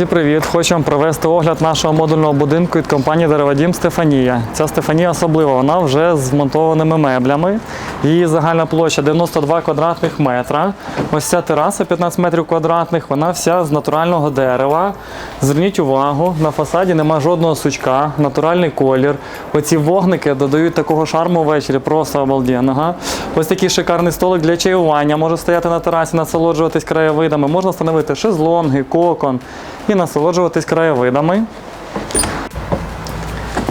Друзі, Привіт! Хочу вам провести огляд нашого модульного будинку від компанії Дереводім Стефанія. Ця Стефанія особлива, вона вже з вмонтованими меблями. Її загальна площа 92 квадратних метра. Ось ця тераса 15 метрів квадратних, вона вся з натурального дерева. Зверніть увагу, на фасаді нема жодного сучка, натуральний колір. Оці вогники додають такого шарму ввечері, просто обалденного. Ось такий шикарний столик для чаювання. Може стояти на терасі, насолоджуватись краєвидами. Можна встановити шезлонги, кокон і насолоджуватись краєвидами.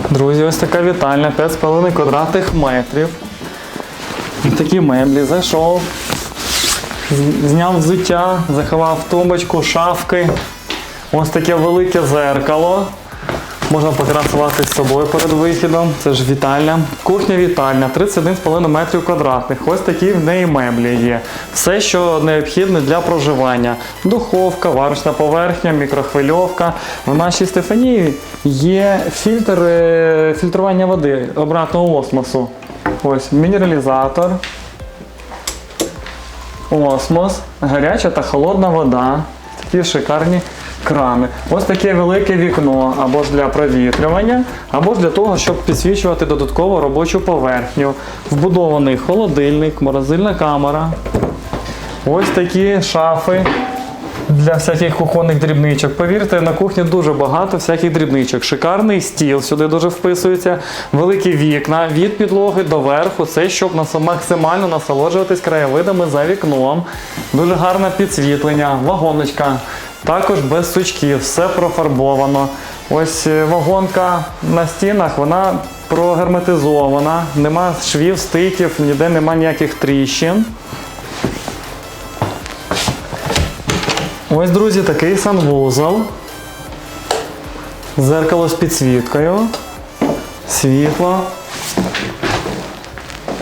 Друзі, ось така вітальня, 5,5 квадратних метрів. Такі меблі. Зайшов, зняв взуття, заховав тумбочку, шафки. Ось таке велике зеркало. Можна покрасувати з собою перед вихідом. Це ж вітальня. Кухня вітальня 31,5 метрів квадратних. Ось такі в неї меблі є. Все, що необхідне для проживання. Духовка, варочна поверхня, мікрохвильовка. В нашій Стефанії є фільтр е, фільтрування води обратного осмосу. Ось мінералізатор. Осмос, гаряча та холодна вода. Такі шикарні крани. Ось таке велике вікно або ж для провітрювання, або ж для того, щоб підсвічувати додатково робочу поверхню. Вбудований холодильник, морозильна камера. Ось такі шафи для всяких кухонних дрібничок. Повірте, на кухні дуже багато всяких дрібничок. Шикарний стіл сюди дуже вписується, великі вікна від підлоги до верху. Це щоб максимально насолоджуватись краєвидами за вікном. Дуже гарне підсвітлення, вагоночка. Також без сучків, все профарбовано. Ось е, вагонка на стінах, вона прогерметизована, нема швів, стиків, ніде нема ніяких тріщин. Ось, друзі, такий санвузол. Зеркало з підсвіткою. Світло.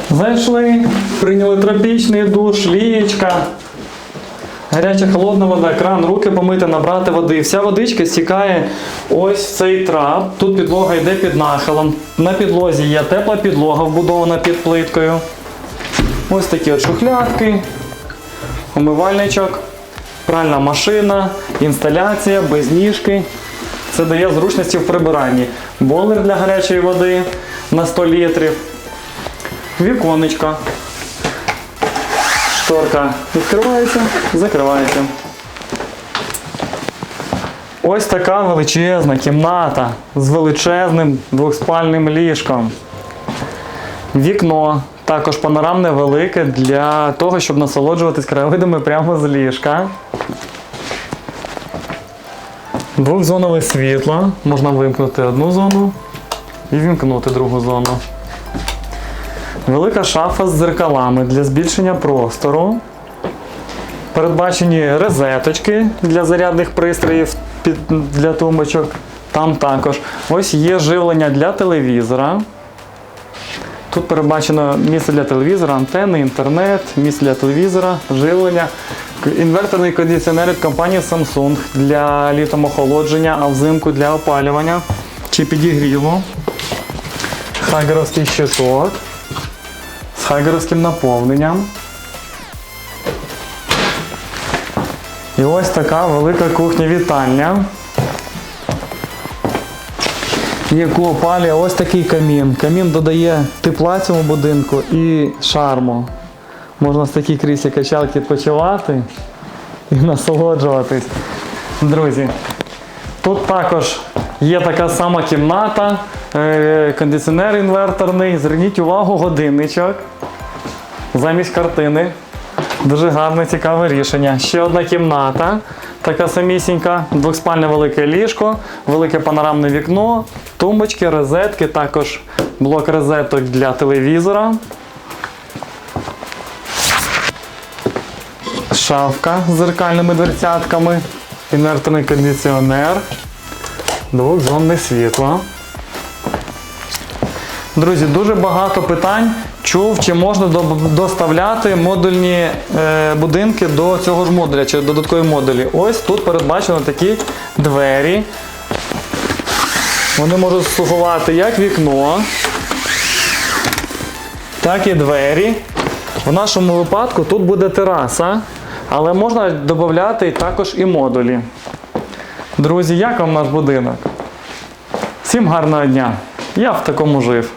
Зайшли, прийняли тропічний душ, лієчка. Гаряча холодна вода, кран, руки помити, набрати води. Вся водичка стікає ось в цей трап. Тут підлога йде під нахилом. На підлозі є тепла підлога, вбудована під плиткою. Ось такі от шухлядки, умивальничок, пральна машина, інсталяція без ніжки. Це дає зручності в прибиранні. Бойлер для гарячої води на 100 літрів. Віконечка. Шторка відкривається, закривається. Ось така величезна кімната з величезним двохспальним ліжком. Вікно також панорамне велике для того, щоб насолоджуватись краєвидами прямо з ліжка. Двохзонове світло. Можна вимкнути одну зону і вімкнути другу зону. Велика шафа з дзеркалами для збільшення простору. Передбачені розеточки для зарядних пристроїв для тумбочок. Там також. Ось є живлення для телевізора. Тут передбачено місце для телевізора, антени, інтернет, місце для телевізора, живлення. Інверторний кондиціонер від компанії Samsung для літом охолодження, а взимку для опалювання чи підігріву. Хагеровський щиток з наповненням. І ось така велика кухня-вітальня, яку опалює ось такий камін. Камін додає тепла цьому будинку і шарму. Можна з такій кріслі качалки відпочивати і насолоджуватись. Друзі, тут також є така сама кімната, е, кондиціонер інверторний. Зверніть увагу, годинничок замість картини. Дуже гарне, цікаве рішення. Ще одна кімната, така самісінька, двохспальне велике ліжко, велике панорамне вікно, тумбочки, розетки, також блок розеток для телевізора. Шафка з зеркальними дверцятками, інертний кондиціонер, двохзонне світло. Друзі, дуже багато питань. Чув, чи можна доставляти модульні е, будинки до цього ж модуля, чи додаткові модулі. Ось тут передбачено такі двері. Вони можуть слугувати як вікно, так і двері. В нашому випадку тут буде тераса, але можна додати також і модулі. Друзі, як вам наш будинок? Всім гарного дня! Я в такому жив.